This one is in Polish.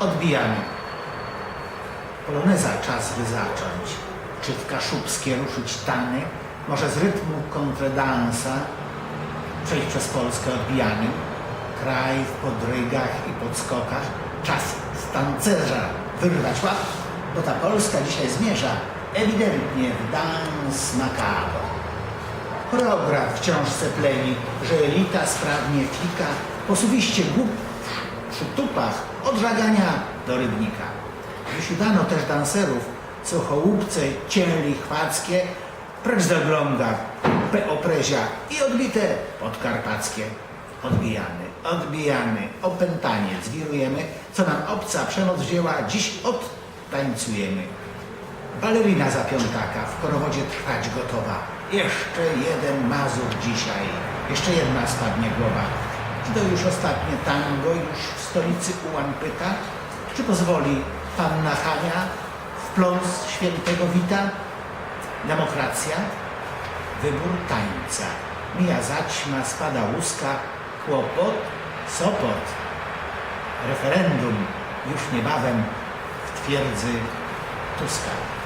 Odbijamy. Poloneza czas by zacząć. Czy w kaszubskie ruszyć tany? Może z rytmu kontredansa przejść przez Polskę odbijanym? Kraj w podrygach i podskokach. Czas z tancerza wyrwać łap, bo ta Polska dzisiaj zmierza ewidentnie w dans macabre. Choreograf wciąż se pleni, że elita sprawnie fika, posuwiście głup w przytupach od żagania do rybnika. Wysiudano też danserów, co chołupce cięli chwackie, precz z i odbite podkarpackie. Odbijamy, odbijamy, opętanie zwirujemy, co nam obca przemoc wzięła, dziś odtańcujemy. Balerina za piątaka w korowodzie trwać gotowa. Jeszcze jeden mazur dzisiaj, jeszcze jedna spadnie głowa. Czy to już ostatnie tango, już w stolicy Ułan pyta? Czy pozwoli panna Hania w pląs świętego wita? Demokracja? Wybór tańca. Mija zaćma, spada łuska, kłopot, sopot. Referendum już niebawem w twierdzy Tuska.